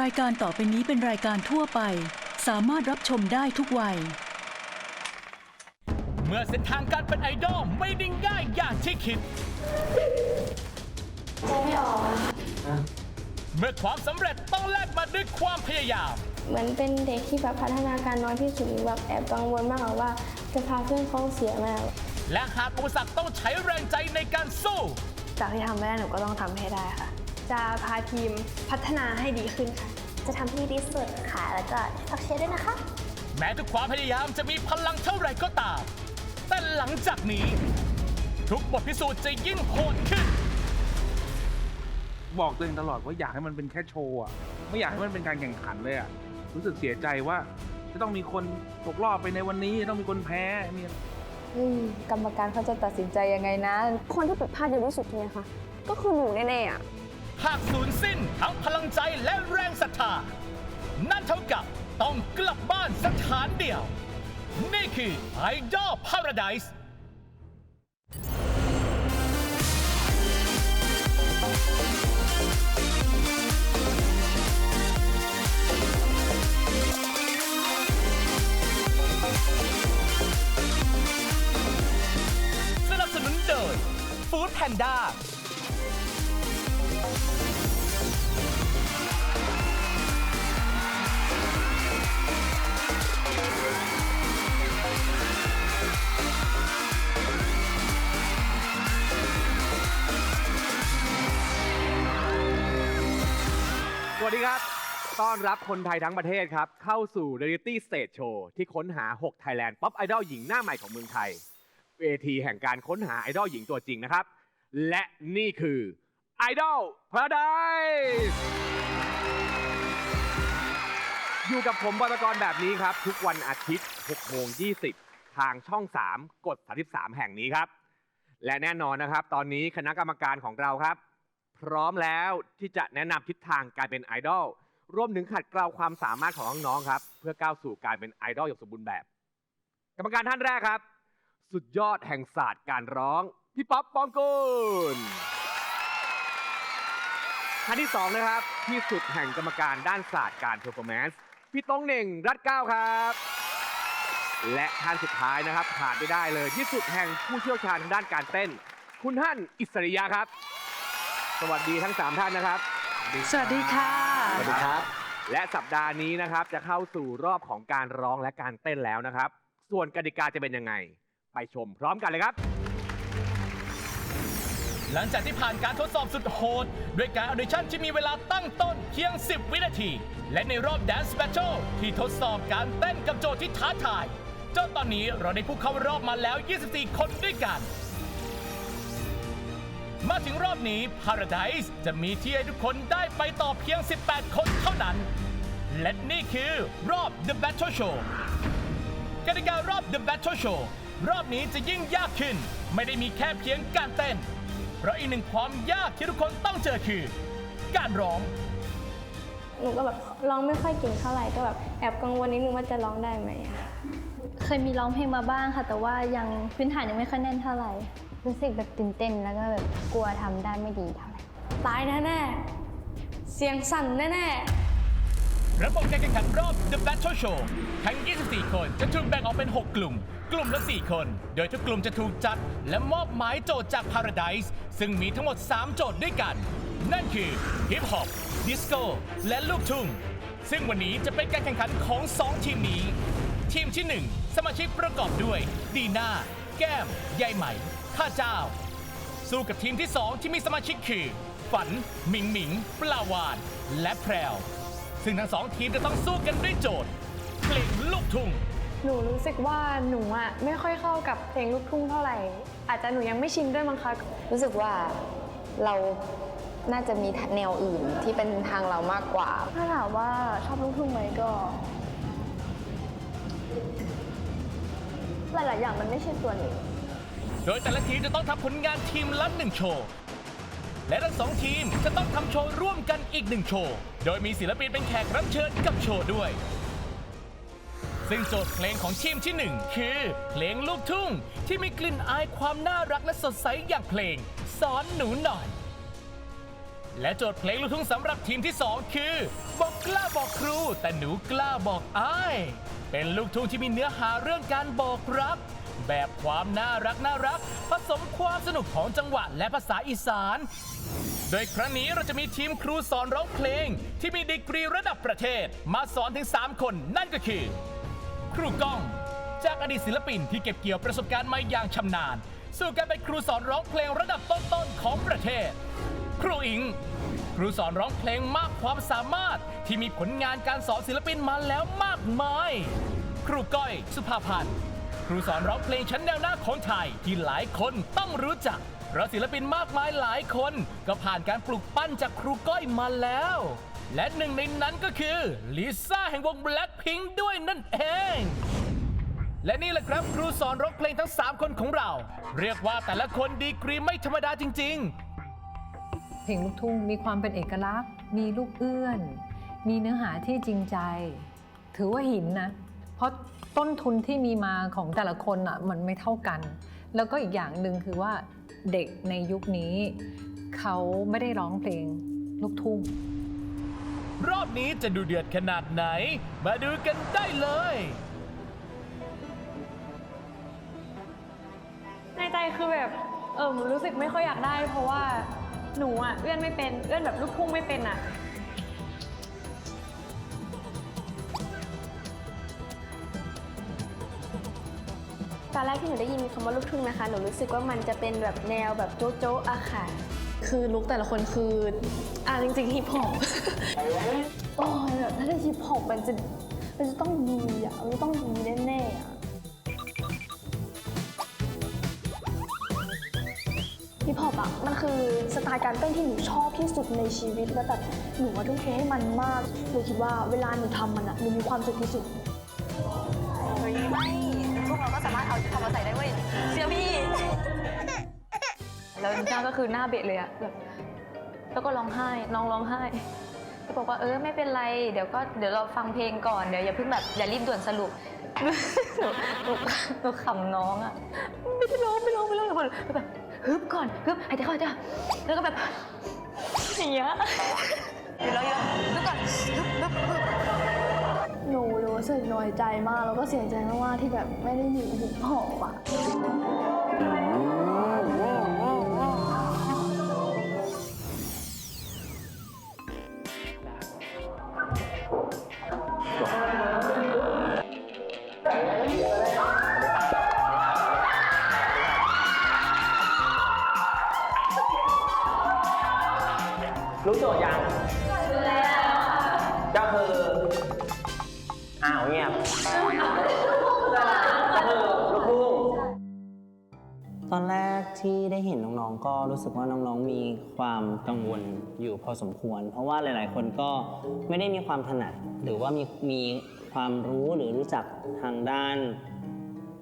รายการต่อไปนี้เป็นรายการทั่วไป สามารถรับชมได้ทุกวัย เมื่อเส้นทางการเป็นไอดอลไม่ได้ง่ายอย่างที่คิดเมื่อความสำเร็จต้องแลกมาด้วยความพยายาม เหมือนเป็นเด็กที่แบบพัฒนาการน้อยที่สุดแบบแอบกังวลมากกว่าว่าจะพาเพื่อนเขาเสียมากและหากอุปสรรคต้องใช้แรงใจในการสู้ จากที่ทำไม่ได้หนูก็ต้องทำให้ได้ค่ะ จะพาทีมพัฒนาให้ดีขึ้นค่ะ จะทำให้ดีที่สุดค่ะ แล้วก็ฝากเชียร์ด้วยนะคะ แม้ทุกความพยายามจะมีพลังเท่าไหร่ก็ตาม แต่หลังจากนี้ ทุกบทพิสูจน์จะยิ่งโหดขึ้น บอกตัวเองตลอดว่าอยากให้มันเป็นแค่โชว์อะไม่อยากให้มันเป็นการแข่งขันเลยอะรู้สึกเสียใจว่า จะต้องมีคนตกรอบไปในวันนี้ต้องมีคนแพ้มีกรรมการเขาจะตัดสินใจยังไงนะ คนที่ผิดพลาดเยอะที่สุดเนี่ยค่ะ ก็คือหนูแน่ๆอะ หากสูญสิ้นทั้งพลังใจและแรงศรัทธา นั่นเท่ากับต้องกลับบ้านสถานเดียว นี่คือ Idol Paradise สนับสนุนโดย Food Panda สวั สดีครับ ต้อนรับคนไทยทั้งประเทศครับ เข้าสู่ Reality Stage Show ที่ค้นหา 6 Thailand Pop Idol หญิงหน้าใหม่ของเมืองไทย เวทีแห่งการค้นหาไอดอลหญิงตัวจริงนะครับ และนี่คือ Idol Paradise อยู่กับผมบอยปกรณ์แบบนี้ครับ ทุกวันอาทิตย์6โมง20 ทางช่อง 3 กด 33 แห่งนี้ครับ และแน่นอนนะครับ ตอนนี้คณะกรรมการของเราครับ พร้อมแล้วที่จะแนะนำทิศทางการเป็นไอดอลรวมถึงขัดเกลาความสามารถของน้องๆครับ เพื่อก้าวสู่การเป็นไอดอลอย่างสมบูรณ์แบบ กรรมการท่านแรกครับ สุดยอดแห่งศาสตร์การร้อง พี่ป๊อปปองกูลท่านที่สองนะครับ ที่สุดแห่งกรรมการด้านศาสตร์การเพอร์ฟอร์แมนซ์พี่ต้องเหน่งรัดเก้าครับ และท่านสุดท้ายนะครับขาดไม่ได้เลย ที่สุดแห่งผู้เชี่ยวชาญทางด้านการเต้น คุณท่านอิสริยะครับ สวัสดีทั้ง 3 ท่านนะครับ สวัสดีค่ะ สวัสดีครับ และสัปดาห์นี้นะครับจะเข้าสู่รอบของการร้องและการเต้นแล้วนะครับ ส่วนกติกาจะเป็นยังไง ไปชมพร้อมกันเลยครับ หลังจากที่ผ่านการทดสอบสุดโหดด้วยการออดิชั่นที่มีเวลาตั้งต้นเพียง 10 วินาที และในรอบ Dance Battle ที่ทดสอบการเต้นกับโจทย์ที่ท้าทายจนตอนนี้เราได้ผู้เข้ารอบมาแล้ว 24 คนด้วยกัน มาถึงรอบนี้ Paradise จะมีที่ให้ทุกคนได้ไปต่อเพียง 18 คนเท่านั้น และนี่คือรอบ The Battle Show กติการอบ The Battle Show รอบนี้จะยิ่งยากขึ้น ไม่ได้มีแค่เพียงการเต้น เพราะอีกหนึ่งความยากที่ทุกคนต้องเจอคือ การร้อง หนูก็แบบร้องไม่ค่อยเก่งเท่าไหร่ก็แบบแอบกังวลนิดนึงว่าจะร้องได้ไหมอะ เคยมีร้องเพลงมาบ้างค่ะ แต่ว่ายังพื้นฐานยังไม่ค่อยแน่นเท่าไหร่ รู้สึกแบบตื่นเต้นแล้วก็แบบกลัวทำได้ไม่ดีเท่าไหร่ตายแน่ๆ เสียงสั่นแน่ๆระบบการแข่งขันรอบ The Battle Show ทั้ง 24 คนจะถูกแบ่งออกเป็น 6 กลุ่ม กลุ่มละ 4 คน โดยทุกกลุ่มจะถูกจัด และมอบหมายโจทย์จาก Paradise ซึ่งมีทั้งหมด 3 โจทย์ด้วยกัน นั่นคือ Hip Hop Disco และลูกทุ่งซึ่งวันนี้จะเป็นการแข่งขันของ 2 ทีมนี้ ทีมที่ 1 สมาชิกประกอบด้วย ดีน่า แก้ม ยายไหม ข้าเจ้า สู้กับทีมที่ 2 ที่มีสมาชิกคือ ฝัน หมิงหมิง ปลาวาน และแพรว ซึ่งทั้งสองทีมจะต้องสู้กันด้วยโจทย์เพลงลูกทุ่ง หนูรู้สึกว่าหนูอะไม่ค่อยเข้ากับเพลงลูกทุ่งเท่าไหร่ อาจจะหนูยังไม่ชินด้วยมั้งคะ รู้สึกว่าเราน่าจะมีแนวอื่นที่เป็นทางเรามากกว่า ถ้าถามว่าชอบลูกทุ่งไหมก็ หลาย ๆ อย่างมันไม่ใช่ตัวหนูโดยแต่ละทีมจะต้องทำผลงานทีมละหนึ่งโชว์ และทั้งสองทีมจะต้องทำโชว์ร่วมกันอีกหนึ่งโชว์ โดยมีศิลปินเป็นแขกรับเชิญกับโชว์ด้วย ซึ่งโจทย์เพลงของทีมที่หนึ่งคือเพลงลูกทุ่งที่มีกลิ่นอายความน่ารักและสดใสอย่างเพลง สอนหนูหน่อย และโจทย์เพลงลูกทุ่งสำหรับทีมที่2คือ บอกกล้าบอกครู แต่หนูกล้าบอกอาย เป็นลูกทุ่งที่มีเนื้อหาเรื่องการบอกรัก แบบความน่ารักน่ารัก ผสมความสนุกของจังหวะและภาษาอีสาน โดยครั้งนี้เราจะมีทีมครูสอนร้องเพลง ที่มีดีกรีระดับประเทศ มาสอนถึง 3 คนนั่นก็คือ ครูก้อง จากอดีตศิลปินที่เก็บเกี่ยวประสบการณ์มาอย่างชำนาญ สู่การเป็นครูสอนร้องเพลงระดับต้นๆของประเทศ ครูอิง ครูสอนร้องเพลงมากความสามารถที่มีผลงานการสอนศิลปินมาแล้วมากมาย ครูก้อยสุภาพันธ์ครูสอนร้องเพลงชั้นแนวหน้าของไทยที่หลายคนต้องรู้จักเพราะศิลปินมากมายหลายคน ก็ผ่านการปลูกปั้นจากครูก้อยมาแล้ว และหนึ่งในนั้นก็คือลิซ่าแห่งวง Blackpink ด้วยนั่นเองและนี่แหละครับครูสอนร้องเพลงทั้ง 3 คนของเรา เรียกว่าแต่ละคนดีกรีไม่ธรรมดาจริง ๆ เพลงลูกทุ่งมีความเป็นเอกลักษณ์ มีลูกเอื้อน มีเนื้อหาที่จริงใจ ถือว่าหินนะ เพราะต้นทุนที่มีมาของแต่ละคนอะมันไม่เท่ากัน แล้วก็อีกอย่างหนึ่งคือว่าเด็กในยุคนี้ เขาไม่ได้ร้องเพลงลูกทุ่ง รอบนี้จะดูเดือดขนาดไหน มาดูกันได้เลยในใจคือแบบ เออรู้สึกไม่ค่อยอยากได้ เพราะว่า หนูอะเอื้อนไม่เป็น เอื้อนแบบลูกทุ่งไม่เป็นอะ ตอนแรกที่หนูได้ยินคำว่าลูกทุ่งนะคะ หนูรู้สึกว่ามันจะเป็นแบบแนวแบบโจ๊ะโจ๊ะอะค่ะ คือลุกแต่ละคนคือ อ่าจริงๆฮิปฮอป โอ้ยแบบถ้าได้ฮิปฮอปมันจะมันจะต้องดีอะ มันจะต้องดีแน่ๆอะ ฮิปฮอปอะ มันคือสไตล์การเต้นที่หนูชอบที่สุดในชีวิต แล้วแบบหนูว่าทุ่มเทให้มันมากหนูคิดว่าเวลาหนูทำมันอะหนูมีความสุขที่สุดเฮ้ยไม่พวกเราก็สามารถเอาคำมาใส่ได้เว้ยเชื่อพี่ แล้วจ้าก็คือหน้าเบะเลยอะแบบแล้วก็ร้องไห้น้องร้องไห้ก็บอกว่าเออไม่เป็นไรเดี๋ยวก็เดี๋ยวเราฟังเพลงก่อนเดี๋ยวอย่าเพิ่งแบบอย่ารีบด่วนสรุปหนูหนูหนูขำน้องอะไม่ได้ร้องไม่ร้องไม่ร้องเลยแล้วแบบ ฮึบก่อนฮึบหายใจเข้าหายใจออกแล้วก็แบบอย่างเงี้ยเดี๋ยวเราอย่าดูก่อนฮึบฮึบฮึบหนูรู้สึกน้อยใจมากแล้วก็เสียใจมากๆที่แบบไม่ได้อยู่ฮิปฮอปอะ รู้โจทย์ยังรู้แล้วก็คือ อ้าวเงียบก็คือลูกทุ่งตอนแรกที่ได้เห็นน้องๆ ก็รู้สึกว่าน้องๆ มีความกังวลอยู่พอสมควร เพราะว่าหลายๆ คนก็ไม่ได้มีความถนัด หรือว่ามีมีความรู้หรือรู้จักทางด้าน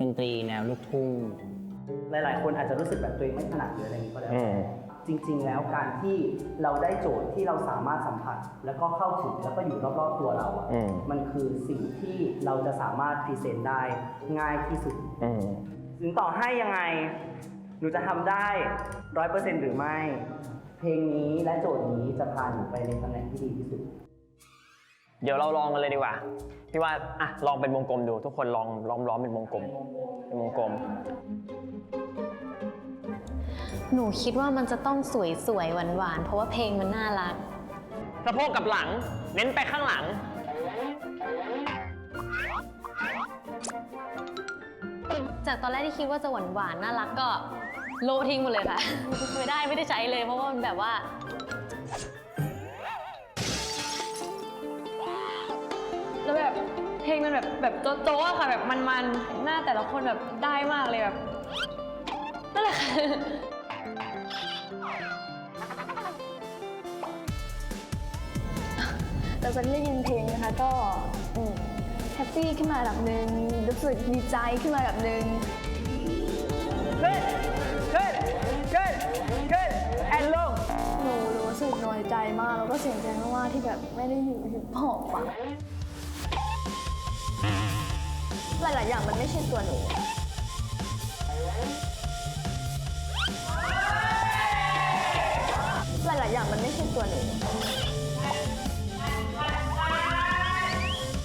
ดนตรีแนวลูกทุ่ง หลายๆ คนอาจจะรู้สึกแบบตัวเองไม่ถนัดหรืออะไรอย่างนี้ก็แล้วอืม จริง ๆ แล้วการที่เราได้โจทย์ที่เราสามารถสัมผัส แล้วก็เข้าถึงแล้วก็อยู่รอบๆตัวเราอะอืม มันคือสิ่งที่เราจะสามารถพรีเซนต์ได้ง่ายที่สุด อืม ถึงต่อให้ยังไง หนูจะทำได้ร้อยเปอร์เซ็นต์หรือไม่ เพลงนี้และโจทย์นี้จะพาหนูไปในตำแหน่งที่ดีที่สุด เดี๋ยวเราลองกันเลยดีกว่า พี่ว่าอะลองเป็นวงกลมดู ทุกคนลองล้อมล้อมเป็นวงกลม เป็นวงกลม หนูคิดว่ามันจะต้องสวยสวยหวานหวานๆเพราะว่าเพลงมันน่ารัก สะโพกกับหลัง เน้นไปข้างหลัง จากตอนแรกที่คิดว่าจะหวานหวานๆน่ารักก็โละทิ้งหมดเลยค่ะ ไม่ได้ไม่ได้ใช้เลยเพราะว่ามันแบบว่า แล้วแบบเพลงมันแบบแบบโจ๊ะๆอะค่ะแบบมันๆหน้าแต่ละคนแบบได้มากเลยแบบนั่นแหละค่ะ แต่จะได้ยินเพลงนะคะก็อืมแฮปปี้ขึ้นมาระดับหนึ่งรู้สึกดีใจขึ้นมาระดับหนึ่ง ขึ้น ขึ้น ขึ้น ขึ้น แอนลง หนูรู้สึกน้อยใจมาก แล้วก็เสียใจมากๆที่แบบไม่ได้อยู่ฮิปฮอปอะหลายๆอย่างมันไม่ใช่ตัวหนู ไม่ใช่ตัวหนู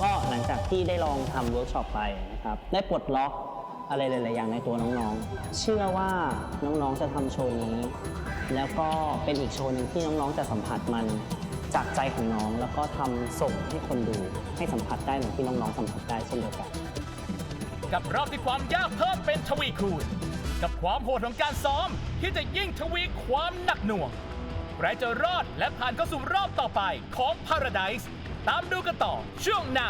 ก็หลังจากที่ได้ลองทำเวิร์กช็อปไปนะครับได้ปลดล็อกอะไรหลาย ๆ อย่างในตัวน้อง ๆ เชื่อว่าน้อง ๆ จะทำโชว์นี้ แล้วก็เป็นอีกโชว์หนึ่งที่น้อง ๆ จะสัมผัสมันจากใจของน้องแล้วก็ทำส่งให้คนดูให้สัมผัสได้เหมือนที่น้อง ๆ สัมผัสได้เช่นเดียวกัน กับรอบที่ความยากเพิ่มเป็นทวีคูณ กับความโหดของการซ้อมที่จะยิ่งทวีความหนักหน่วง ใครจะรอดและผ่านเข้าสู่รอบต่อไปของ Paradise ตามดูกันต่อช่วงหน้า